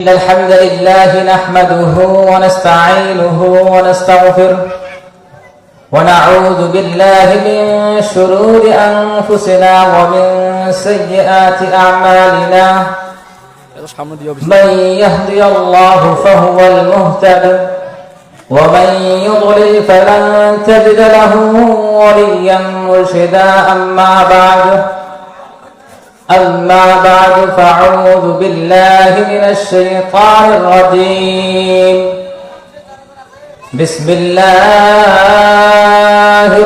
إن الحمد لله نحمده ونستعينه ونستغفره ونعوذ بالله من شرور أنفسنا ومن سيئات أعمالنا. من يهدي الله فهو المهتد ومن يضلل فلن تجد له وليا مرشدا. أما بعد أما بعد فأعوذ بالله من الشيطان الرجيم. بسم الله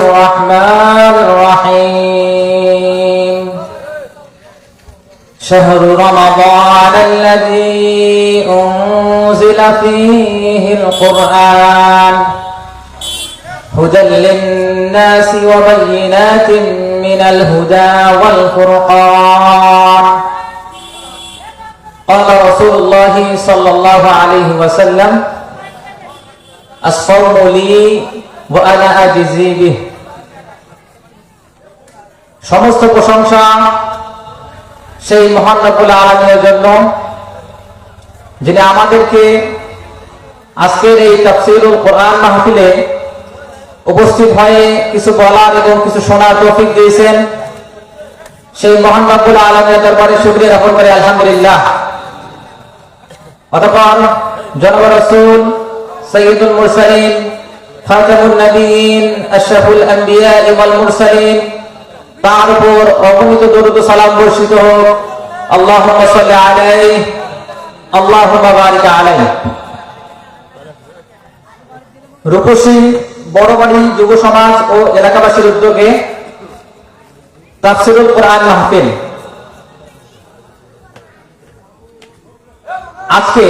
الرحمن الرحيم. شهر رمضان الذي أنزل فيه القرآن هدى للناس وبينات من الهدى والفرقان قال رسول الله صلى الله عليه وسلم الصوم لي وأنا أجزي به সমস্ত প্রশংসা সেই মহান রব্বুল আলমের জন্য যিনি আমাদেরকে আজকের এই তাফসিরুল কোরআন মাহফিলে উপস্থিত হয়ে কিছু বলার এবং কিছু শোনার তৌফিক দিয়েছেন। সেই মহান রব্বুল আলমের দরবারে শুক্রিয়া জ্ঞাপন করে, আলহামদুলিল্লাহ। অতঃপর জনব সৈয়দুল মুরসালিন, খাতামুন নবীন, আশরাফুল আম্বিয়া ওয়াল মুরসালিন, তার উপর অগণিত দরুদ সালাম বর্ষিত হোক। আল্লাহুম্মা সাল্লি আলাইহি, আল্লাহুম্মা বারিক আলাইহি। রূপসী বড়বাড়ি যুব সমাজ ও এলাকাবাসীর উদ্যোগে তাফসিরুল কোরআন মাহফিল। আজকে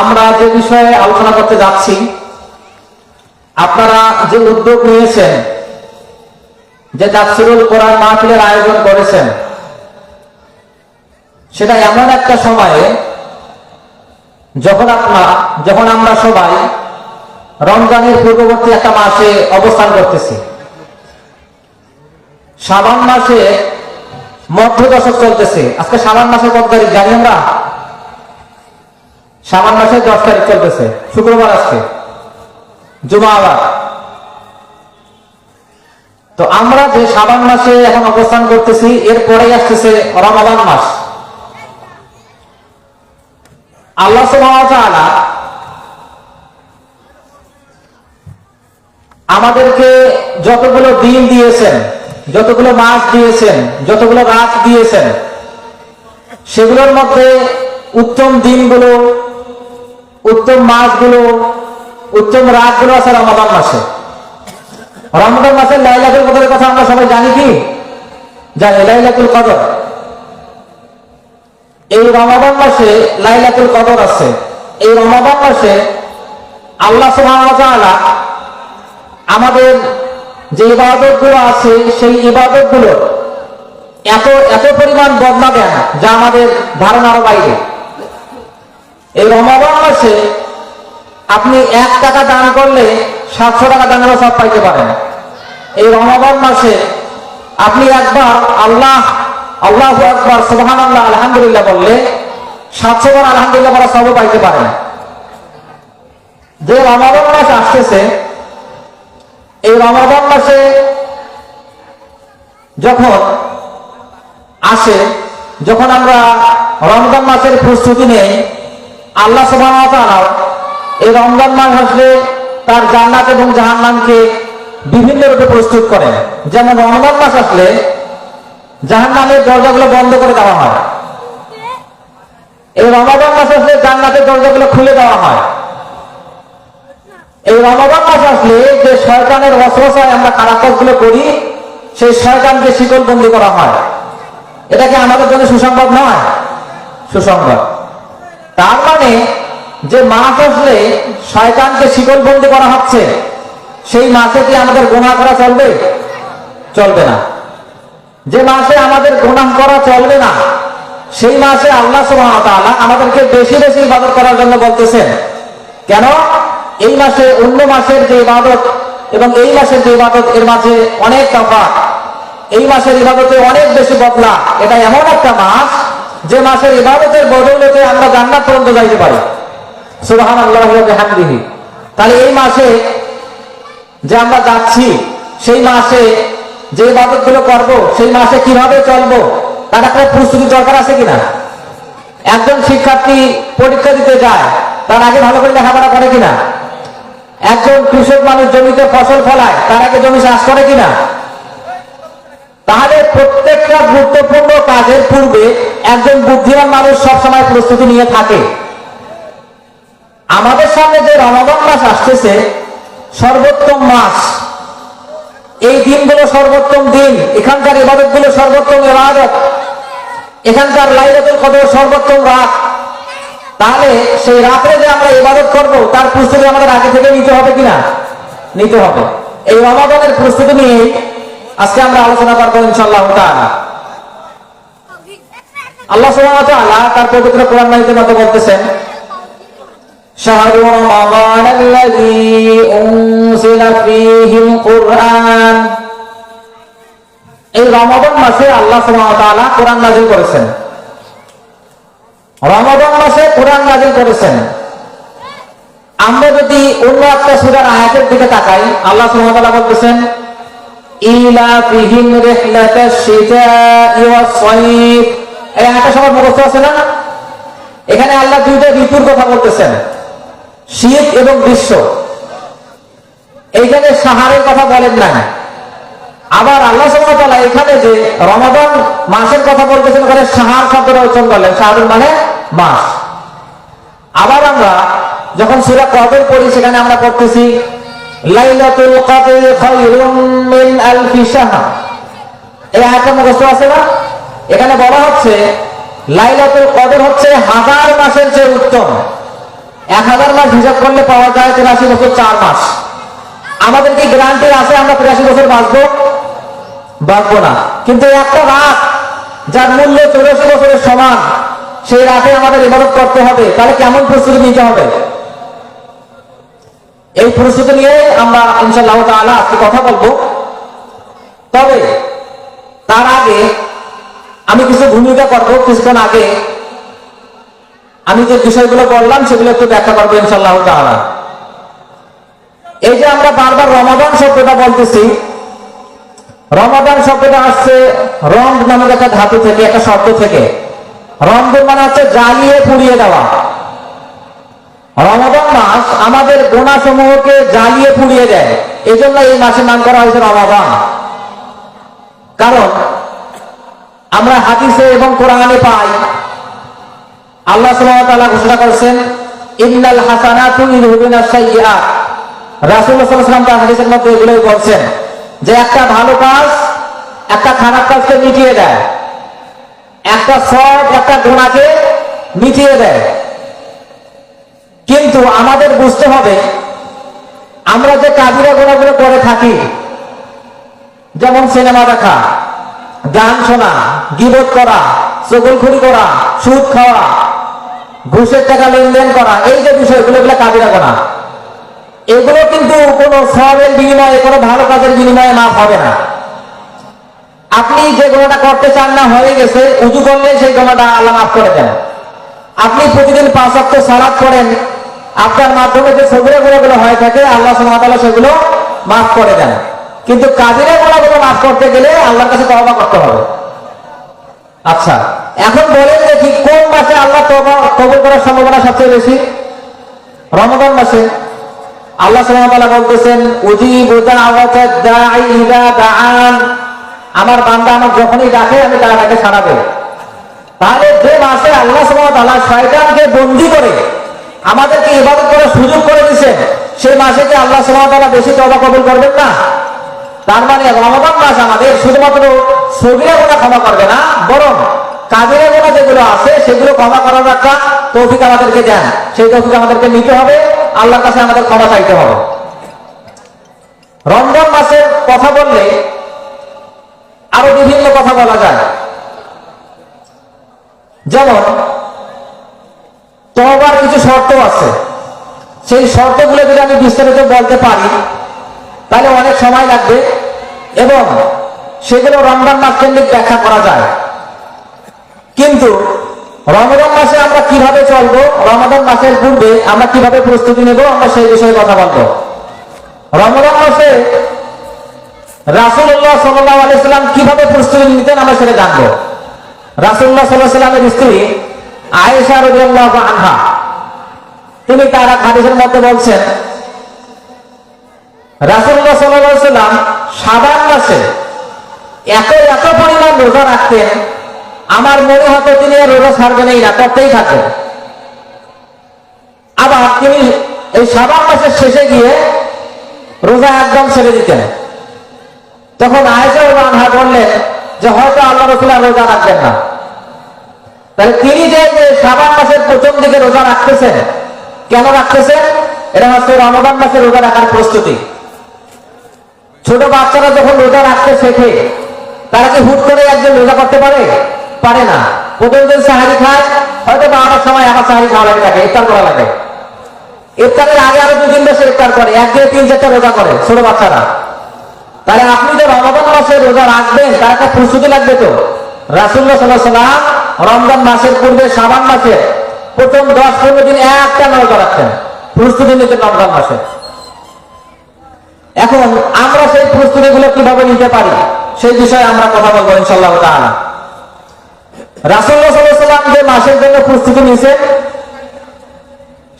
আমরা যে বিষয়ে আলোচনা করতে যাচ্ছি, আপনারা যে উদ্যোগ নিয়েছেন, যে তাফসিরুল কোরআন মাহফিলের আয়োজন করেছেন, সেটা এমন একটা সময়ে যখন আপনার, যখন আমরা সবাই রমজানের পূর্ববর্তী একটা মাসে অবস্থান করতেছি। শ্রাবণ মাসে মধ্য দশক চলতেছে। আজকে শ্রাবণ মাসের কত তারিখ জানি আমরা? শ্রাবণ মাসের দশ তারিখ চলতেছে। শুক্রবার আজকে। জুমাবার। তো আমরা যে সাবান মাসে এখন অবস্থান করতেছি এরপরেই আসতেছে রমাদান মাস। আল্লাহ সুবহানাহু আমাদেরকে যতগুলো দিন দিয়েছেন, যতগুলো মাস দিয়েছেন, যতগুলো রাত দিয়েছেন, সেগুলোর মধ্যে উত্তম দিনগুলো, উত্তম মাসগুলো, উত্তম রাতগুলো আছে রমাদান মাসে। রমজান মাসের লাইলাতুল কদরের কথা আমরা সবাই জানি কি? জানি, লাইলাতুল কদর। এই রমাদান মাসে লাইলাতুল কদর আছে। এই রমাদান মাসে আল্লাহ সুবহানাহু ওয়া তাআলা আমাদের যে ইবাদতগুলো আছে, সেই ইবাদতগুলো এত এত পরিমাণ বদলা দেন যা আমাদের ধারণার বাইরে। এই রমাদান মাসে আপনি এক টাকা দান করলে সাতশো টাকা দানেরও সব পাইতে পারেন। এই রমাদান মাসে আপনি একবার আল্লাহ আল্লাহ একবার সুবহান আল্লাহ আলহামদুলিল্লাহ বললে সাতশো বার, আলহামদুলিল্লাহ বলা সবও পাইতে পারেন। যে রমাদান মাস আসতেছে এই রমাদান মাসে যখন আসে, যখন আমরা রমজান মাসের প্রস্তুতি নেই, আল্লাহ সুবহান এই রমজান মাস আসলে তার জান্নাত এবং জাহান্নামকে বিভিন্ন রূপে প্রস্তুত করে যেমন রমজান মাস আসলে জাহান্নামের দরজাগুলো বন্ধ করে দেওয়া হয়। এই রমাদান মাস আসলে জান্নাতের দরজাগুলো খুলে দেওয়া হয়। এই রমাদান মাস আসলে যে শয়তানের রসরসায় আমরা খারাপ কাজগুলো করি, সেই শয়তানকে শিকল বন্দি করা হয়। এটা কি আমাদের জন্য সুসংবাদ নয়? সুসংবাদ। তার মানে যে মাস আসলে শয়তানকে শিকল বন্দি করা হচ্ছে, সেই মাসে কি আমাদের গোনা করা চলবে? চলবে না। যে মাসে আমাদের গোনা করা চলবে না, সেই মাসে আল্লাহ তাআলা আমাদেরকে বেশি বেশি ইবাদত করার জন্য বলতেছেন। কেন? এই মাসে অন্য মাসের যে ইবাদত এবং এই মাসের যে ইবাদত, এর মাঝে অনেক তফাৎ। এই মাসের ইবাদতে অনেক বেশি বদলা। এটা এমন একটা মাস যে মাসের ইবাদতের বদৌলতে আমরা জান্নাত পর্যন্ত যাইতে পারি। সুবহান আল্লাহ হামদিহি তাহলে এই মাসে যে আমরা যাচ্ছি, সেই মাসে যে ইবাদতগুলো করব, সেই মাসে কীভাবে চলবো, তার একটা প্রস্তুতি দরকার আছে কিনা? একজন শিক্ষার্থী পরীক্ষা দিতে যায়, তার আগে ভালো করে লেখাপড়া করে কিনা? একজন কৃষক মানুষ জমিতে ফসল ফলায়, তার আগে জমি চাষ করে কিনা? তাহলে প্রত্যেকটা গুরুত্বপূর্ণ কাজের পূর্বে একজন বুদ্ধিমান মানুষ সবসময় প্রস্তুতি নিয়ে থাকে। আমাদের সামনে যে রমাদান মাস আসতেছে, সর্বোত্তম মাস। এই দিনগুলো সর্বোত্তম দিন, এখানকার ইবাদতগুলো সর্বোত্তম ইবাদত, এখানকার লাইলাতুল কদর সর্বোত্তম রাত। তাহলে সেই রাত্রে যে আমরা ইবাদত করব তার প্রস্তুতি আমাদের আগে থেকে নিতে হবে কিনা নিতে হবে এই রমাদানের প্রস্তুতি নিয়ে আজকে আমরা আলোচনা করবো ইনশাআল্লাহ তাআলা আল্লাহ সুবহানাহু ওয়া তাআলা তার পবিত্র কোরআন মাজিদের মধ্যে বলতেছেন شهر رمضان الذي أنزل فيه القرآن এই রমাদান মাসে আল্লাহ সুবহানাহু ওয়া তাআলা কোরআন নাযিল করেছেন রমাদান মাসে কোরআন নাজিল করেছেন। আমরা যদি অন্য একটা সূরার আয়াতের দিকে তাকাই, আল্লাহ সুবহানাহু বলতেছেন, ইলা ফিহিম রিহলাতাশ শিতা'i ওয়াস-সাইফ এই আয়াতটা সবার মুখস্থ আছে না? এখানে আল্লাহ দুইটা ঋতুর কথা বলতেছেন, শীত এবং গ্রীষ্ম। এইখানে সাহারের কথা বলেন না। আবার আল্লাহ সুবহানাহু এখানে যে রমাদান মাসের কথা বলতেছেন, ওখানে সাহার শব্দটা উচ্চারণ করলেন। সাহার মানে মাস। আবার আমরা যখন সূরা কদর পড়ি, সেখানে আমরা পড়তেছি, লাইলাতুল কদর খায়রুম মিন আলফি শাহর। এই আয়াতটা মুখস্থ আছে না? এখানে বলা হচ্ছে, লাইলাতুল কদর হচ্ছে হাজার মাসের চেয়ে উত্তম। এক হাজার মাস হিসাব করলে পাওয়া যায় তিরাশি বছর চার মাস। আমাদের কি গ্রান্টি আছে আমরা তিরাশি বছর বাঁচবো? বাঁচবো না। কিন্তু একটা রাত, যার মূল্য চৌরাশি বছরের সমান, সেই রাতে আমাদের ইবাদত করতে হবে। তাহলে কেমন প্রস্তুতি নিতে হবে? এই প্রস্তুতি নিয়ে আমরা ইনশাল্লাহ আজকে কথা বলব। তবে, তার আগে আমি কিছু ভূমিকা করব। কিছুক্ষণ আগে আমি যে বিষয়গুলো বললাম, সেগুলো একটু ব্যাখ্যা করব ইনশাল্লাহ তাআলা। এই যে আমরা বারবার রমাদান শব্দটা বলতেছি রমাদান শব্দটা আসছে, রং নামক একটা ধাতু থেকে, একটা শব্দ থেকে। রমজান মানে হচ্ছে জ্বালিয়ে পুড়িয়ে দেওয়া। রমাদান মাস আমাদের গোনা সমূহকে জ্বালিয়ে পুড়িয়ে দেয়। এই জন্য এই মাসের নাম করা হয়েছে রমাদান। কারণ আমরা হাদিসে এবং কোরআনে পাই, আল্লাহ সুবহানাহু ঘোষণা করেছেন, ইন্নাল হাসানাতু ইউযহিবুনা সাইয়্যাত। রাসূলুল্লাহ তার হাদিসের মধ্যে এগুলোই বলছেন। যে একটা ভালো কাজ, একটা খারাপ কাজকে মিটিয়ে দেয়। একটা সব একটা গুণাকে মিটিয়ে দেয়। কিন্তু আমাদের বুঝতে হবে, আমরা যে কাজিরা গুণাগুলো করে থাকি, যেমন সিনেমা দেখা, গান শোনা, গিবত করা চগলখুরি করা, সুদ খাওয়া, ঘুষের টাকা লেনদেন করা, এই যে বিষয়গুলো, এগুলো কাজিরা গোনা এগুলো কিন্তু কোনো সবের বিনিময়ে, কোনো ভালো কাজের বিনিময়ে মাফ হবে না। আপনি যে গোনাটা করতে চান না, হয়ে গেছে উঁচু করলে সেই গোনাটা আল্লাহ মাফ করে দেন। আপনি প্রতিদিন পাঁচ অক্ট সালাদ করেন, আপনার মাধ্যমে যে সবিরা গুণাগুলো হয়ে থাকে, আল্লাহ সুমাতাল্লাহ সেগুলো মাফ করে দেন। কিন্তু কাজের গুণাগুলো মাফ করতে গেলে আল্লাহর কাছে তবা করতে হবে। আচ্ছা এখন বলেন দেখি কোন মাসে আল্লাহ তবা কবুল করার সম্ভাবনা সবচেয়ে বেশি? রমজান মাসে। আল্লাহ সুবহানাহু বলতেছেন আমার বান্দা আমার যখনই ডাকে, আমি তার সাড়া দেব তাহলে যে মাসে আল্লাহ ওয়া শয়তানকে বন্দী করে আমাদেরকে ইবাদত করার সুযোগ করে দিয়েছেন, সেই মাসে কি আল্লাহ সুবহানাহু বেশি তওবা কবুল করবেন না? তার মানে রমাদান মাস আমাদের শুধুমাত্র সগিরা গুনাহ ক্ষমা করবে না, বরং কাবিরা গুনাহ যেগুলো আছে, সেগুলো ক্ষমা করার একটা তৌফিক আমাদেরকে দেন। সেই তৌফিক আমাদেরকে নিতে হবে। আল্লাহর কাছে আমাদের ক্ষমা চাইতে হবে। রমজান মাসের কথা বললে আরও বিভিন্ন কথা বলা যায়। যেমন তবার কিছু শর্ত আছে। সেই শর্তগুলো যদি আমি বিস্তারিত বলতে পারি, তাহলে অনেক সময় লাগবে এবং সেগুলো রমজান মাস কেন্দ্রিক ব্যাখ্যা করা যায়। কিন্তু রমজান মাসে আমরা কীভাবে চলবো? রমজান মাসের পূর্বে আমরা কীভাবে প্রস্তুতি নেব? আমরা সেই বিষয়ে কথা বলব। রমজান মাসে রাসুল্লাহ সাল্লাহ আলাইসাল্লাম কীভাবে প্রস্তুতি নিতেন আমরা সেটা জানব। রাসুল্লাহ সাল্লাহ সাল্লামের স্ত্রী আয়েশা রবিআল্লাহ আনহা, তিনি তার এক হাদিসের মধ্যে বলছেন রাসুল্লাহ সাল্লাহ সাল্লাম সাবান মাসে এত এত পরিমাণ রোজা রাখতেন আমার মনে হতো তিনি রোজা ছাড়বেন এই করতেই থাকবেন আবার তিনি এই সাবান মাসের শেষে গিয়ে রোজা একদম ছেড়ে দিতেন। তখন আয়েশা আনহা বললেন যে, হয়তো আল্লাহ রসুল রোজা রাখবেন না। তাহলে তিনি যে যে সাবান মাসের প্রথম দিকে রোজা রাখতেছেন, কেন রাখতেছেন? এটা হচ্ছে রমজান মাসে রোজা রাখার প্রস্তুতি। ছোট বাচ্চারা যখন রোজা রাখতে শেখে, তারা কি হুট করে একজন রোজা করতে পারে? পারে না। দিন সাহারি খায়, হয়তো বারোটার সময় আবার সাহারি খাওয়া লাগে ইফতার করা লাগে ইফতারের আগে আরও দু তিন বছর ইফতার করে, এক একদিনে তিন চারটা রোজা করে, ছোট বাচ্চারা। তাহলে আপনি যে রমজান মাসে রোজা রাখবেন, তার একটা প্রস্তুতি লাগবে তো। রাসুল্লাহ সাল্লাহ সাল্লাম রমজান মাসের পূর্বে সাবান মাসে প্রথম দশ পনেরো দিন একটা রোজা রাখছেন প্রস্তুতি নিতে রমজান মাসে। এখন আমরা সেই প্রস্তুতিগুলো কীভাবে নিতে পারি, সেই বিষয়ে আমরা কথা বলব ইনশাল্লাহ তাআলা। রাসুল্লাহ সাল্লাহ সাল্লাম যে মাসের জন্য প্রস্তুতি নিয়েছেন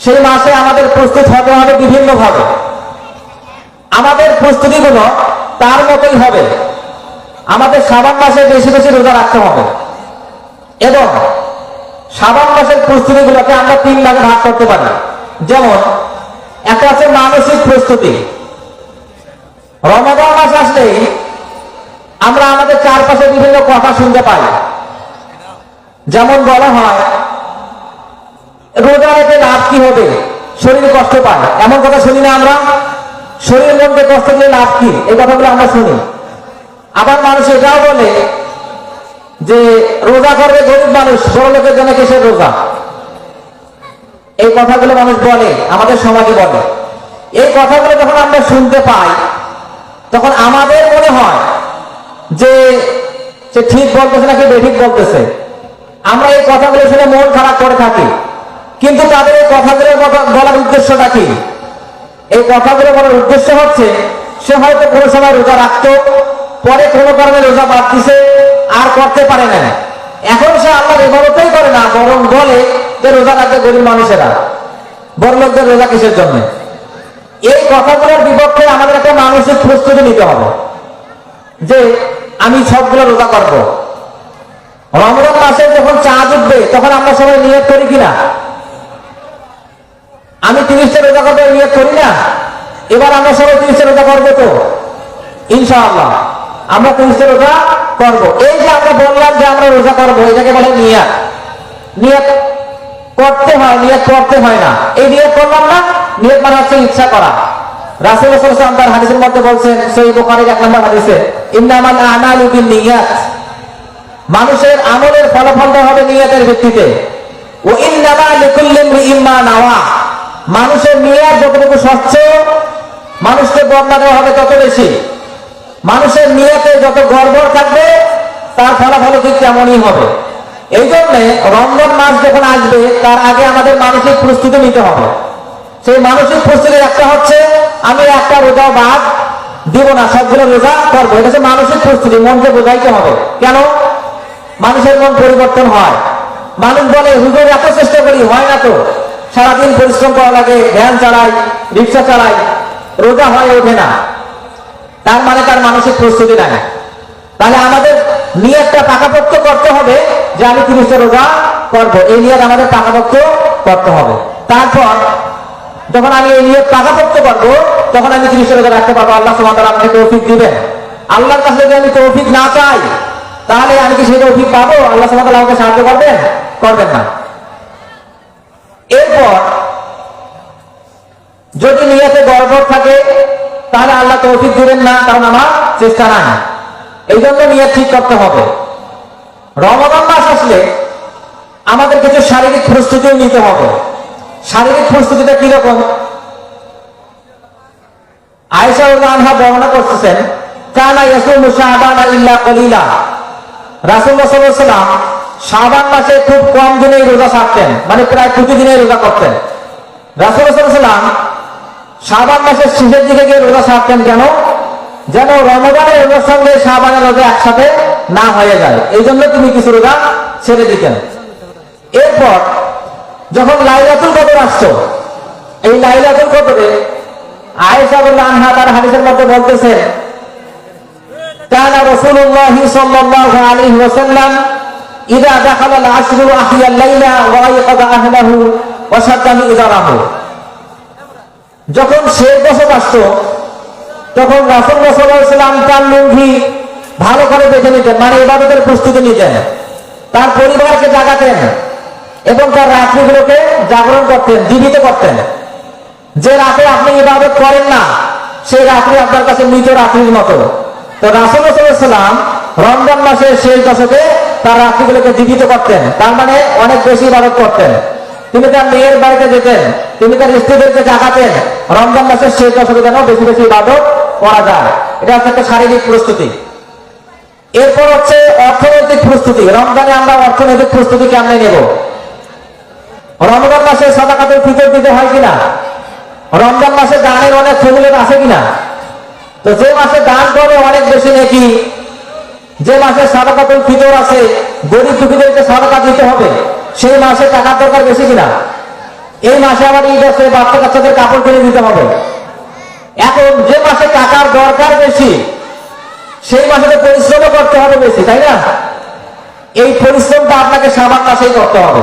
সেই মাসে আমাদের প্রস্তুত হতে হবে বিভিন্ন ভাবে আমাদের প্রস্তুতিগুলো তার মতোই হবে। আমাদের সাবান মাসে বেশি বেশি রোজা রাখতে হবে। এবং সাবান মাসের প্রস্তুতিগুলোকে আমরা তিন ভাগে ভাগ করতে পারি। যেমন একটা আছে মানসিক প্রস্তুতি। রমাদান মাস আসলেই আমরা আমাদের চারপাশে বিভিন্ন কথা শুনতে পাই। যেমন বলা হয় রোজা রেখে লাভ কি হবে? শরীর কষ্ট পায়। এমন কথা শুনি না আমরা? শরীর মধ্যে কষ্ট দিলে লাভ কি? এই কথাগুলো আমরা শুনি। আবার মানুষ এটাও বলে যে, রোজা করবে গরিব মানুষ, বড় লোকের জন্য কিসের রোজা? এই কথাগুলো মানুষ বলে, আমাদের সমাজে বলে। এই কথাগুলো যখন আমরা শুনতে পাই, তখন আমাদের মনে হয় যে ঠিক বলতেছে নাকি বেঠিক বলতেছে? আমরা এই কথাগুলো শুনে মন খারাপ করে থাকি। কিন্তু তাদের এই কথাগুলো কথা- বলার উদ্দেশ্যটা কি? এই কথাগুলো বলার উদ্দেশ্য হচ্ছে, সে হয়তো কোনো সময় রোজা রাখতো, পরে কোনো কারণে রোজা বাদ দিছে, আর করতে পারে না। এখন সে আল্লাহর ইবাদতই করে না, বরং বলে যে রোজা রাখবে গরিব মানুষেরা। বড় লোকদের রোজা কিসের জন্য? এই কথাগুলোর বিপক্ষে আমাদের একটা মানসিক প্রস্তুতি নিতে হবে। যে আমি সবগুলো রোজা করব। রমজান মাসে যখন চাঁদ উঠবে তখন আমরা সবাই নিয়োগ করি কিনা? আমি তিরিশটা রোজা করব নিয়োগ করি না? এবার আমরা সবাই তিরিশটা রোজা করব তো? ইনশাআল্লাহ। আমরা তিরিশটা রোজা করব। এই যে আমরা বললাম যে আমরা রোজা করব, এটাকে বলে নিয়াত। নিয়ত করতে হয়, নিয়ত করতে হয় না। এই নিয়ত করলাম না, নিয়ত মানে হচ্ছে ইচ্ছা করা। রাসুল হাদিসের মধ্যে বলছেন সেই বোখারির এক নম্বর হাদিসে, ইন্নামাল আমালু বিন নিয়াত। মানুষের আমলের ফলাফলটা হবে নিয়তের ভিত্তিতে। ও ইন্নামা লিকুল্লি ইমরিইন মা নাওয়া। মানুষের নিয়ত যতটুকু স্বচ্ছ, মানুষকে বদলা দেওয়া হবে তত বেশি। মানুষের নিয়তে যত গড়বড় থাকবে, তার ফলাফল ঠিক তেমনই হবে। এই জন্য রমজান মাস যখন আসবে, তার আগে আমাদের মানসিক প্রস্তুতি নিতে হবে। সেই মানসিক প্রস্তুতির একটা হচ্ছে, আমি একটা রোজা বাদ দিব না, সবগুলো রোজা করব। এটা হচ্ছে মানসিক প্রস্তুতি, মনকে বোঝাইতে হবে। কেন? মানুষের মন পরিবর্তন হয়। মানুষ বলে, হুজুর, এত চেষ্টা করি, হয় না তো। সারাদিন পরিশ্রম করা লাগে, ভ্যান চালাই, রিক্সা চালাই, রোজা হয়ে, ওঠে না। তার মানে তার মানসিক প্রস্তুতি নাই। তাহলে আমাদের নিয়তটা পাকাপোক্ত করতে হবে যে আমি তিরিশটা রোজা করব। এই নিয়ত আমাদের পাকাপোক্ত করতে হবে। তারপর যখন আমি এই নিয়ত পাকাপোক্ত করব, তখন আমি তিরিশটা রোজা রাখতে পারব। আল্লাহ সুমাতার আমাকে তৌফিক দিবেন। আল্লাহর কাছে যদি আমি তৌফিক না চাই তাহলে আমি কি সেই তৌফিক পাবো? আল্লাহ সুমাতাল আমাকে সাহায্য করবেন? করবেন না। এরপর, যদি নিয়তে গড়বড় থাকে, তাহলে আল্লাহ তৌফিক দিবেন না, কারণ আমার চেষ্টা নাই। এই জন্য নিয়ত ঠিক করতে হবে। রমজান মাস আসলে আমাদের কিছু শারীরিক প্রস্তুতিও নিতে হবে। শারীরিক প্রস্তুতিটা কীরকম? আয়েশা আনহা বর্ণনা করতেছেন, কানা ইয়াসুমু শাবানা ইল্লা কলিলা। সাল্লাল্লাহু আলাইহি ওয়াসাল্লাম মাসে খুব কম দিনেই রোজা ছাড়তেন মানে প্রায় প্রতিদিনই রোজা করতেন। রাসুল সাল্লাম শাবান মাসের শেষের দিকে গিয়ে রোজা ছাড়তেন কেন? যেন রমজানের রোজার সঙ্গে শাবানের রোজা একসাথে না হয়ে যায়। এই জন্য তিনি কিছু রোজা ছেড়ে দিতেন। এরপর যখন লাইলাতুল কদর আসতো এই লাইলাতুল কদরে আয়েশা আনহা তার হাদিসের মধ্যে বলতেছেন كان رسول الله صلى الله عليه وسلم إذا دخل العشر أحيا الليل وأيقظ أهله وشد مئزره যখন শেষ দশক আসতো তখন রাসুল সাল্লাম তার লুঙ্গি ভালো করে বেঁধে নিতেন মানে ইবাদতের প্রস্তুতি নিতেন তার পরিবারকে জাগাতেন এবং তার রাত্রিগুলোকে জাগরণ করতেন জীবিত করতেন যে রাতে আপনি ইবাদত করেন না সেই রাত্রি আপনার কাছে মৃত রাত্রির মতো তো রাসুল সাল্লাম রমজান মাসের শেষ দশকে তার রাত্রিগুলোকে জীবিত করতেন। তার মানে অনেক বেশি ইবাদত করতেন। তিনি তার মেয়ের বাড়িতে যেতেন, তিনি তার স্ত্রীদেরকে জাগাতেন। রমজান মাসের শেষ দশকে যেন বেশি বেশি ইবাদত করা যায়। এটা হচ্ছে একটা শারীরিক প্রস্তুতি। এরপর হচ্ছে অর্থনৈতিক প্রস্তুতি। রমজানে আমরা অর্থনৈতিক প্রস্তুতি কেমনে নেব। রমজান মাসে সদাকাতের ফিতর দিতে হয় কিনা? রমজান মাসে দানের অনেক ফজিলত আছে কিনা? তো যে মাসে দান করে অনেক বেশি নাকি, যে মাসে সাদাকাতুল ফিতর আছে, গরিব দুঃখীদেরকে সাদাকা দিতে হবে, সেই মাসে টাকার দরকার বেশি কিনা? এই মাসে আবার ঈদ আছে, বাচ্চা কাচ্চাদের কাপড় কিনে দিতে হবে। এখন যে মাসে টাকার দরকার বেশি, সেই মাসে তো পরিশ্রমও করতে হবে বেশি, তাই না? এই পরিশ্রমটা আপনাকে সাবান মাসেই করতে হবে।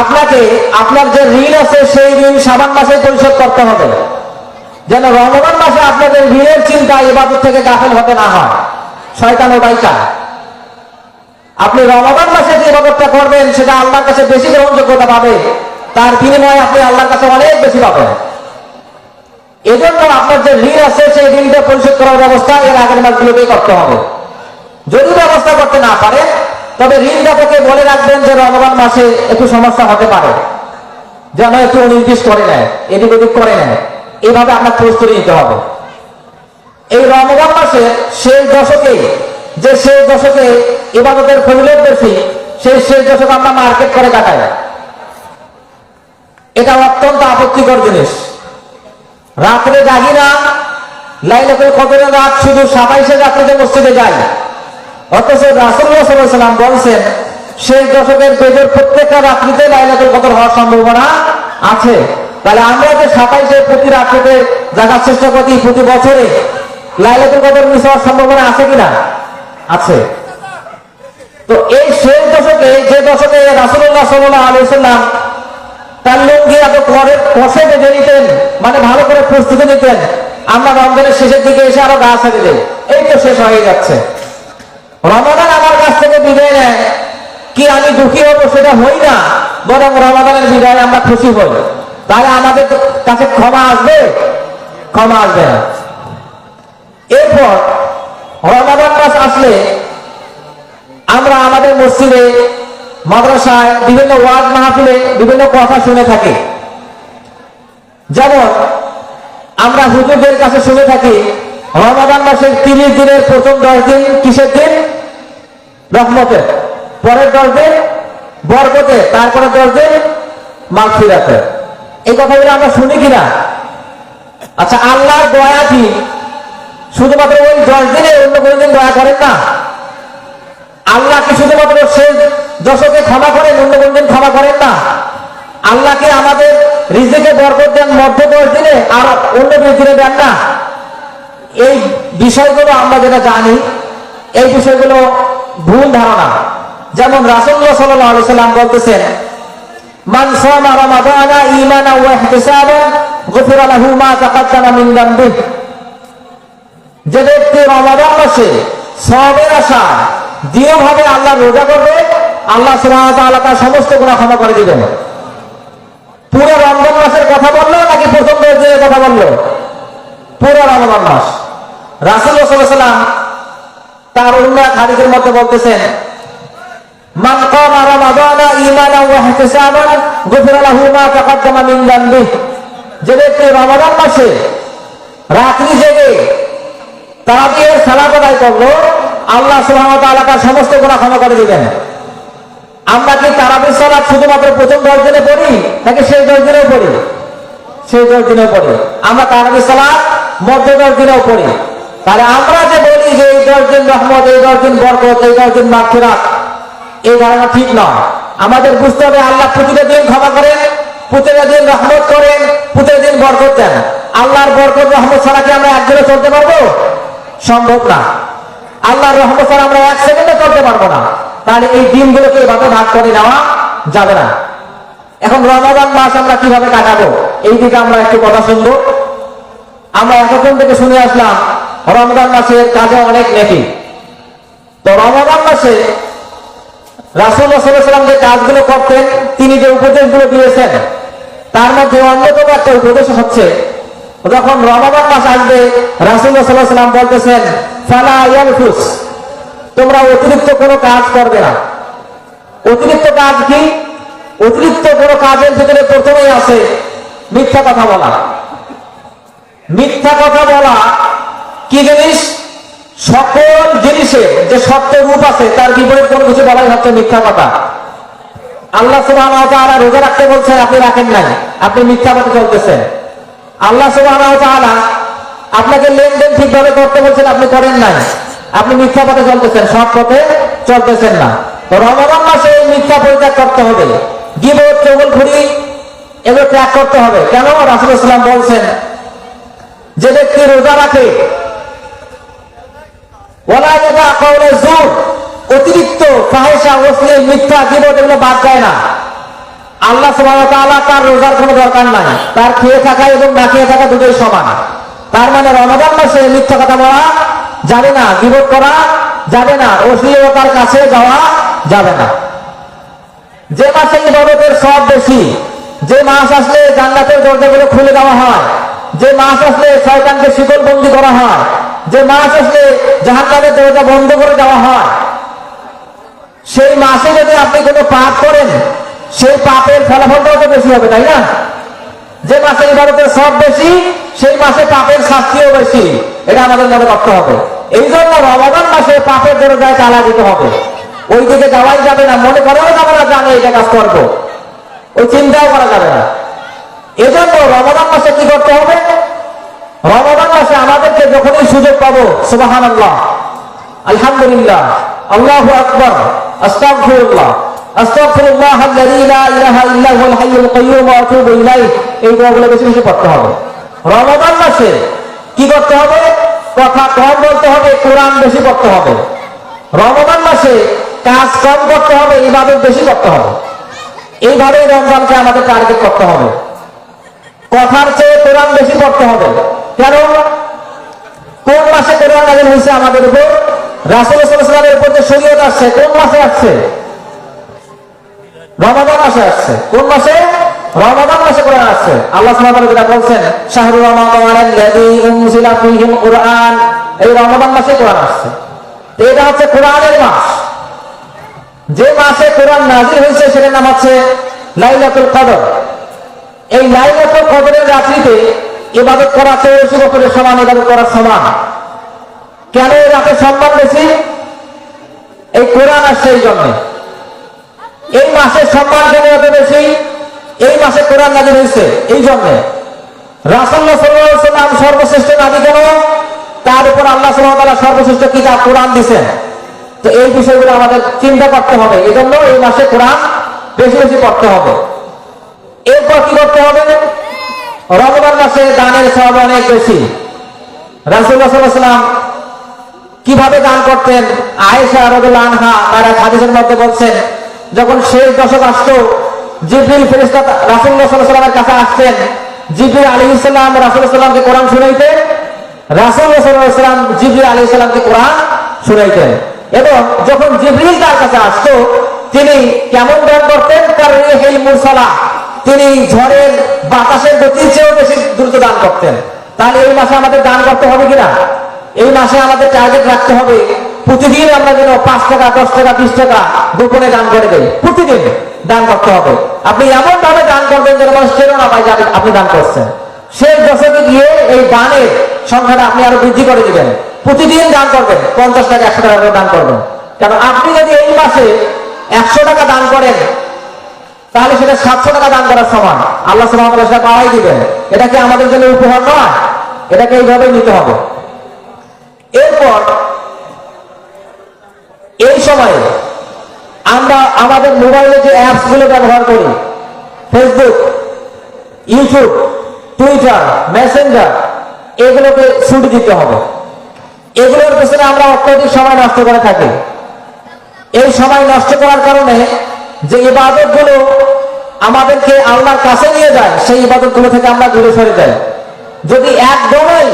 আপনাকে, আপনার যে ঋণ আছে, সেই ঋণ সাবান মাসে পরিশোধ করতে হবে। যেন রমজান মাসে আপনাদের ঋণের চিন্তা এবাদত থেকে গাফেল হতে না হয়। শয়তান ও বাইকা আপনি রমজান মাসে যে ইবাদতটা করবেন, সেটা আল্লাহর কাছে বেশি গ্রহণযোগ্যতা পাবে। তার বিনিময়ে আপনি আল্লাহর কাছে অনেক বেশি পাবেন। এজন্য আপনার যে ঋণ আছে, সেই ঋণটা পরিশোধ করার ব্যবস্থা এর আগের মাসগুলোকেই করতে হবে। যদি ব্যবস্থা করতে না পারে তবে ঋণদাতাকে বলে রাখবেন যে রমজান মাসে একটু সমস্যা হতে পারে। যেন একটু নির্দেশ করে নেয়, এদিক ওদিক করে নেয়। এইভাবে আমরা প্রস্তুতি নিতে হবে। এই রমজান মাসে শেষ দশকে, যে শেষ দশকে ইবাদতের ফজিলত বেশি সেই শেষ দশকে আমরা মার্কেট করে কাটাই। এটা অত্যন্ত আপত্তিকর জিনিস। রাত্রে জাগি না, লাইলাতুল কদরের রাত শুধু সাতাইশে রাত্রিতে মসজিদে যাই অথচ রাসুল্লাহ সাল্লাম বলছেন, শেষ দশকের পেজের প্রত্যেকটা রাত্রিতে লাইলাতুল কদর হওয়ার সম্ভাবনা আছে। তাহলে আমরা যে সাতাইশে প্রতি রাত্রিতে জাগার চেষ্টা করি প্রতি বছরে, লাইলাতুল কদর মিস হওয়ার সম্ভাবনা আছে কিনা? আছে। তো এই শেষ দশকে, যে দশকে রাসুল্লাহ সাল্লাহ আলাইসাল্লাম তার লুঙ্গি এত করে কষে বেঁধে নিতেন মানে ভালো করে প্রস্তুতি নিতেন, আমরা রমজানের শেষের দিকে এসে আরও গা ছেড়ে দেয় এই তো শেষ হয়ে যাচ্ছে। রমাদান আমার কাছ থেকে বিদায় নেয়। কি আমি দুঃখী হব সেটা হই না, বরং রমাদানের বিদায় আমরা খুশি হই। তাহলে আমাদের কাছে ক্ষমা আসবে? ক্ষমা আসবে না। এরপর রমাদান মাস আসলে আমরা আমাদের মসজিদে, মাদ্রাসায় বিভিন্ন ওয়াজ মাহফিলে বিভিন্ন কথা শুনে থাকি। যেমন আমরা হুজুরদের কাছে শুনে থাকি, রমাদান মাসের তিরিশ দিনের প্রথম দশ দিন কিসের দিন? রহমতের। পরের দশ দিন বরকতে তারপরে দশ দিন মাগফিরাতে এই কথাগুলো আমরা শুনি কিনা? আচ্ছা আল্লাহর দয়া কি? শুধুমাত্র ওই দশ দিনে অন্য কোনো দিন দয়া করেন না? আল্লাহ কি শুধুমাত্র শেষ দশকে ক্ষমা করেন, অন্য কোনো দিন ক্ষমা করেন না? আল্লাহকে আমাদের রিজিকে বরকত দেন, মধ্য দশ দিনে, আর অন্য বিশ দিনে দেন না? এই বিষয়গুলো আমরা যেটা জানি, এই বিষয়গুলো ভুল ধারণা। যেমন রাসূলুল্লাহ সাল্লাল্লাহু আলাইহি সাল্লাম বলতেছেন মান সামা রামাদানা ঈমানা ওয়া ইহতিসাবান গুফিরা লাহু মা তাকাদ্দামা মিন যামবিহি যে ব্যক্তি রমাদান মাসে সবের আশা দৃঢ়ভাবে আল্লাহ রোজা করবে, আল্লাহ সুবহানাহু তার সমস্ত গুনাহ ক্ষমা করে দিবেন। পুরো রমজান মাসের কথা বলল নাকি প্রথম দিনের কথা বলল? পুরো রমজান মাস। রাসূলুল্লাহ সাল্লাল্লাহু আলাইহি তার অন্য এক হাদিসের মধ্যে বলতেছেন কামা রামাদানা ঈমানান ওয়া ইহতিসাবান গুফিরা লাহু মা তাকাদ্দামা মিন যামবিহি। যে ব্যক্তি রমাদান মাসে রাত্রি জেগে তারাবিয়ের সালাত আদায় করল, আল্লাহ সুবহানাহু ওয়া তাআলা তার সমস্ত গুনাহ ক্ষমা করে দিবেন। আমরা কি তারাবির সালাত শুধুমাত্র প্রথম দশ দিনে পড়ি, নাকি সেই দশ দিনেও পড়ি? সেই দশ দিনেও পড়ি। আমরা তারাবির সালাত মধ্য দশ দিনেও পড়ি। তাহলে আমরা যে বলি যে এই দশ দিন রহমত, এই দশ দিন বরকত, এই দশ দিন মাগফিরাত এই ধারণা ঠিক নয়। আমাদের বুঝতে হবে আল্লাহ প্রতিটা দিন ক্ষমা করেন, প্রতিটা দিন রহমত করেন, প্রতিটা দিন বরকত দেন। আল্লাহর বরকত, রহমত ছাড়া কি আমরা একদিনে চলতে পারব? সম্ভব না। আল্লাহর রহমত ছাড়া আমরা এক সেকেন্ডে চলতে পারব না। তাহলে এই দিনগুলোকে এভাবে ভাগ করে নেওয়া যাবে না। এখন রমাদান মাস আমরা কীভাবে কাটাবো? এই দিকে আমরা একটু কথা শুনব। আমরা এতক্ষণ থেকে শুনে আসলাম রমজান মাসের কাজে অনেক নেকি। তো রমাদান মাসে রাসুল সাল্লাম যে কাজগুলো করতেন, তিনি যে উপদেশগুলো দিয়েছেন, তার মধ্যে অন্যতম একটা উপদেশ হচ্ছে, যখন রমাদান মাস আসবে, রাসুল সাল্লাম বলতেছেন, ফালা ইয়ালফুস তোমরা অতিরিক্ত কোনো কাজ করবে না। অতিরিক্ত কাজ কি? অতিরিক্ত কোনো কাজের ভিতরে প্রথমেই আছে মিথ্যা কথা বলা। মিথ্যা কথা বলা কি জিনিস? সকল জিনিসে যে সত্য রূপ আছে, তার বিপরীত কোনো কিছু বলাই হচ্ছে মিথ্যা কথা। আল্লাহ তাআলা রোজা রাখতে বলছেন আপনি রাখেন নাই, আপনি মিথ্যা পথে চলতেছেন। আল্লাহ তাআলা আপনাকে লেনদেন ঠিকভাবে করতে বলছেন, আপনি করেন নাই, আপনি মিথ্যা পথে চলতেছেন, সৎ পথে চলতেছেন না। তো রমজান মাসে মিথ্যা পরিত্যাগ করতে হবে, গিবত চগলখুরি এগুলো ত্যাগ করতে হবে। কেন? রাসূল ইসলাম বলছেন, যে ব্যক্তি রোজা রাখে ওলা যেটা কওলে জোর অতিরিক্ত ফাহেসা অশ্লীল, মিথ্যা, গিবত এগুলো বাদ যায় না। আল্লাহ ওয়া তার রোজার কোনো দরকার নাই। তার খেয়ে থাকা এবং না খেয়ে থাকা দুটোই সমান। তার মানে রমাদান মাসে মিথ্যা কথা বলা যাবে না, গিবত করা যাবে না, অশ্লীলতার কাছে যাওয়া যাবে না। যে মাসে ইবাদতের সব বেশি, যে মাস আসলে জান্নাতের দরজাগুলো খুলে দেওয়া হয়, যে মাস আসলে শয়তানকে শিকল বন্দি করা হয় যে মাস আসলে জাহান্নামের দরজা বন্ধ করে দেওয়া হয়। সেই মাসে যদি আপনি কোনো পাপ করেন, সেই পাপের ফলাফলটাও তো বেশি হবে, তাই না? যে মাসে ইবাদতের সব বেশি, সেই মাসে পাপের শাস্তিও বেশি। এটা আমাদের মনে করতে হবে। এই জন্য রমাদান মাসে পাপের দরজায় তালা দিতে হবে। ওই দিকে যাওয়াই যাবে না, মনে করেও যাবে না জানে এটা কাজ করব। ওই চিন্তাও করা যাবে না। এজন্য রমাদান মাসে কি করতে হবে? রমাদান মাসে আমাদেরকে যখনই সুযোগ পাবো সুবাহান আল্লাহ আলহামদুলিল্লাহ। আল্লাহ আকবর। আস্তাগফিরুল্লাহ। আস্তাগফিরুল্লাহ এই বেশি বেশি হবে। মাসে কি করতে হবে? কথা বলতে হবে বেশি হবে। মাসে করতে হবে বেশি হবে। এইভাবেই রমজানকে আমাদের টার্গেট করতে হবে। কথার চেয়ে কোরআন বেশি পড়তে হবে। কেন কোন মাসে কোরআন নাজিল হয়েছে আমাদের উপর? রাসুল সাল্লামের উপর যে শরীয়ত আসছে, কোন মাসে আসছে? রমাদান মাসে আসছে। কোন মাসে? রমাদান মাসে কোরআন আসছে। আল্লাহ সুবহানাহু ওয়া বলছেন শাহরুর রমাদানাল্লাযী উনজিলা ফীহিল কুরআন। এই রমাদান মাসে কোরআন আসছে। এটা হচ্ছে কোরআনের মাস। যে মাসে কোরআন নাজিল হয়েছে, সেটার নাম হচ্ছে লাইলাতুল কদর। এই লাইলাতুল কদরের রাত্রিতে ইবাদত করা চৌরাশি বছরের সমান, ইবাদত করা সমান। কেন এই রাতে সম্মান বেশি? এই কোরআন আসছে এই জন্য। এই মাসের সম্মান কেন এত বেশি? এই মাসে কোরআন নাজিল হয়েছে, এই জন্য। রাসুল্লাহ সাল্লাম সর্বশ্রেষ্ঠ নাবি কেন? তার উপর আল্লাহ সাল্লাহ সর্বশ্রেষ্ঠ কিতাব কোরআন দিছেন তো এই বিষয়গুলো আমাদের চিন্তা করতে হবে। এই জন্য এই মাসে কোরআন বেশি বেশি পড়তে হবে। এরপর কি করতে হবে? রমজান মাসে দানের সব অনেক বেশি। রাসুল্লাহ সাল্লাম কীভাবে দান করতেন? আয়েশা রদুল আনহা তারা হাদিসের মধ্যে বলছেন, যখন শেষ দশক আসতো, জিবরিল ফেরেশতা রাসূলুল্লাহ সাল্লাল্লাহু কাছে আসতেন, জিবরিল আলাইহিস সালাম রাসূলুল্লাহ সাল্লামকে কোরআন শুনাইতেন রাসূলুল্লাহ সাল্লাল্লাহু আলাইহি ওয়াসাল্লাম জিবরিল আলাইহিস সালামকে কোরআন শুনাইতেন। এবং যখন জিবরিল তার কাছে আসতো, তিনি কেমন দান করতেন? তার মুরসালা। তিনি ঝড়ের বাতাসের গতির চেয়েও বেশি দ্রুত দান করতেন। তাহলে এই মাসে আমাদের দান করতে হবে কিনা? এই মাসে আমাদের টার্গেট রাখতে হবে, প্রতিদিন আমরা যেন পাঁচ টাকা, দশ টাকা, বিশ টাকা গোপনে দান করে দেই। প্রতিদিন দান করতে হবে। আপনি এমন ভাবে দান করবেন যেন মানুষ টেরও না পায় আপনি দান করছেন। শেষ দশকে গিয়ে এই দানের সংখ্যাটা আপনি আরও বৃদ্ধি করে দিবেন। প্রতিদিন দান করবেন, পঞ্চাশ টাকা, একশো টাকা করে দান করবেন। কারণ আপনি যদি এই মাসে একশো টাকা দান করেন তাহলে সেটা সাতশো টাকা দান করার সমান। আল্লাহ সমান সেটা বাড়াই দিবেন। এটা কি আমাদের জন্য উপহার নয়? এটাকে এইভাবে নিতে হবে। এরপর, এই সময়ে আমরা আমাদের মোবাইলে যে অ্যাপসগুলো ব্যবহার করি ফেসবুক ইউটিউব টুইটার মেসেঞ্জার এগুলোকে ছুটি দিতে হবে। এগুলোর পেছনে আমরা অত্যধিক সময় নষ্ট করে থাকি। এই সময় নষ্ট করার কারণে যে ইবাদতগুলো আমাদেরকে আল্লাহর কাছে নিয়ে যায়, সেই ইবাদতগুলো থেকে আমরা দূরে সরে যাই। যদি একদমই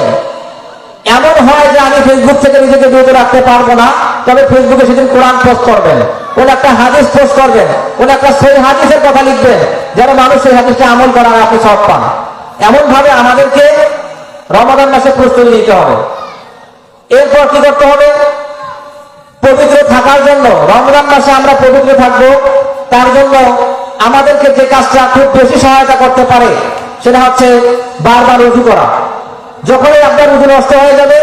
এমন হয় যে আমি ফেসবুক থেকে নিজেকে বিরত রাখতে পারব না, তবে ফেসবুকে সেদিন কোরআন পোস্ট করবেন, কোন একটা হাদিস পোস্ট করবেন, কোন একটা সেই হাদিসের কথা লিখবেন, যেন মানুষ সেই হাদিসটা আমল করার আপনি সব পান। এমন ভাবে আমাদেরকে রমাদান মাসে প্রস্তুতি নিতে হবে। এরপর কি করতে হবে? পবিত্র থাকার জন্য রমজান মাসে আমরা পবিত্র থাকব তার জন্য আমাদেরকে যে কাজটা খুব বেশি সহায়তা করতে পারে, সেটা হচ্ছে বারবার উজু করা। যখনই আপনার উজু নষ্ট হয়ে যাবে,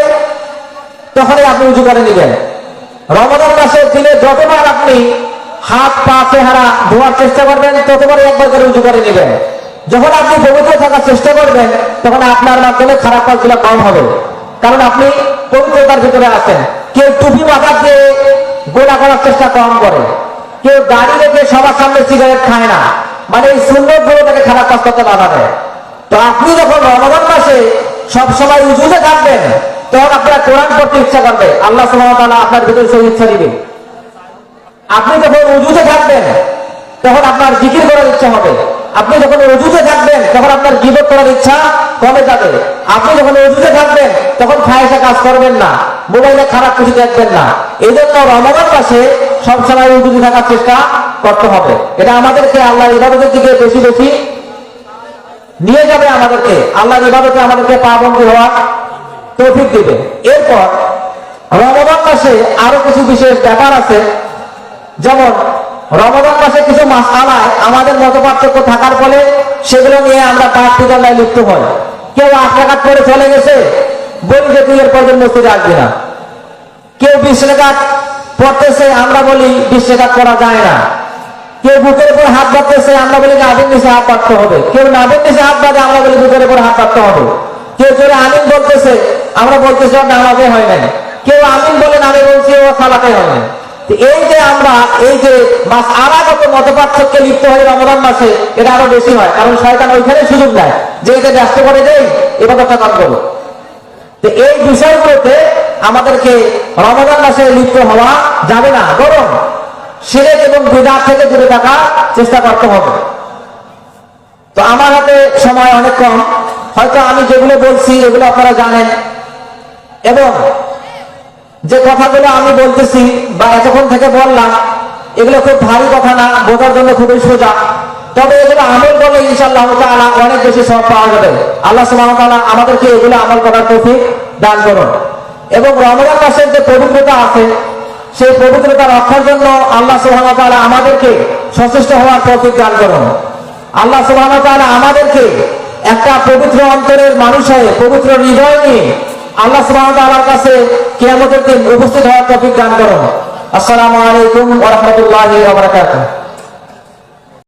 তখনই আপনি উজু করে নেবেন। রমজান মাসের দিনে যতবার আপনি হাত, পা, চেহারা ধোয়ার চেষ্টা করবেন, ততবারই একবার করে উজু করে নেবেন। যখন আপনি পবিত্র থাকার চেষ্টা করবেন, তখন আপনার মাধ্যমে খারাপ কাজগুলো কম হবে। কারণ আপনি পবিত্রতার ভিতরে আছেন। কেউ টুপি মাথা দিয়ে গোলা করার চেষ্টা কম করে। কেউ গাড়ি রেখে সবার সামনে সিগারেট খায় না। মানে এই সুন্দরগুলো তাকে খারাপ কাজ করতে বাধা দেয়। তো আপনি যখন রমজান মাসে সবসময় উজুতে থাকবেন, তখন আপনার কোরআন পড়তে ইচ্ছা করবে। আল্লাহ ওয়া আপনার ভিতরে সেই ইচ্ছা দিবে। আপনি যখন উজুতে থাকবেন, তখন আপনার জিকির করার ইচ্ছা হবে। আপনি যখন উজুতে থাকবেন, তখন আপনার গিবত করার ইচ্ছা কমে যাবে। আপনি যখন উজুতে থাকবেন, তখন খায়সা কাজ করবেন না। মোবাইলে খারাপ কিছু দেখবেন না। এই জন্য রমজান মাসে সবসময় উজুতে থাকার চেষ্টা করতে হবে। এটা আমাদেরকে আল্লাহ ইবাদতের দিকে বেশি বেশি নিয়ে যাবে আমাদেরকে। আল্লাহর ইবাদতে আমাদেরকে পাবন্দি হওয়া তৌফিক দিবে। এরপর রমজান মাসে আরও কিছু বিশেষ ব্যাপার আছে। যেমন, রমজান মাসে কিছু মাস আলায় আমাদের মত পার্থক্য থাকার ফলে সেগুলো নিয়ে আমরা পাঠ পিতালায় লিপ্ত হই। কেউ আট করে চলে গেছে তুই এরপর দিন মসজিদে আসবি না। কেউ বিশ টাকা পড়তেছে, আমরা বলি বিশ করা যায় না। কেউ বুকের উপর হাত বাঁধতেছে, আমরা বলি নাভের নিচে হাত বাঁধতে হবে। কেউ নাভের নিচে হাত বাঁধে, আমরা বলি বুকের উপর হাত বাঁধতে হবে। কেউ জোরে আমিন বলতেছে, আমরা বলতেছি ওর নামাজে হয় নাই। কেউ আমিন বলে নামে বলছি, ও সালাতে হয় নাই। এই যে আমরা, এই যে মাস আরাগত মত পার্থক্যে লিপ্ত হয় রমজান মাসে, এটা আরও বেশি হয়। কারণ শয়তান ওইখানে সুযোগ দেয় যে এটা ব্যস্ত করে দেয় এবার কথা কাজ করো তো এই বিষয়গুলোতে আমাদেরকে রমজান মাসে লিপ্ত হওয়া যাবে না। বরং সিরেক এবং বিদাত থেকে দূরে থাকা চেষ্টা করতে হবে। তো আমার হাতে সময় অনেক কম। হয়তো আমি যেগুলো বলছি এগুলো আপনারা জানেন। এবং যে কথাগুলো আমি বলতেছি বা এতক্ষণ থেকে বললাম, এগুলো খুব ভারী কথা না, বোঝার জন্য খুবই সোজা। তবে এগুলো আমল করলে ইনশাআল্লাহ তাআলা অনেক বেশি সব পাওয়া যাবে। আল্লাহ সুবহানাহু তাআলা আমাদেরকে এগুলো আমল করার তৌফিক দান করুন। এবং রমজান মাসের যে পবিত্রতা আছে, সেই পবিত্রতা রক্ষার জন্য আল্লাহ সুবহানাহু তাআলা আমাদেরকে সচেষ্ট হওয়ার তৌফিক দান করুন। আল্লাহ সুবহানাহু তাআলা আমাদেরকে একটা পবিত্র অন্তরের মানুষ হয়ে, পবিত্র হৃদয় নিয়ে আল্লাহ সুবহানাহু তাআলার কাছে কিয়ামতের দিন উপস্থিত হওয়ার তৌফিক দান করুন। আসসালামু আলাইকুম ওয়া রাহমাতুল্লাহি ওয়া বারাকাতুহু।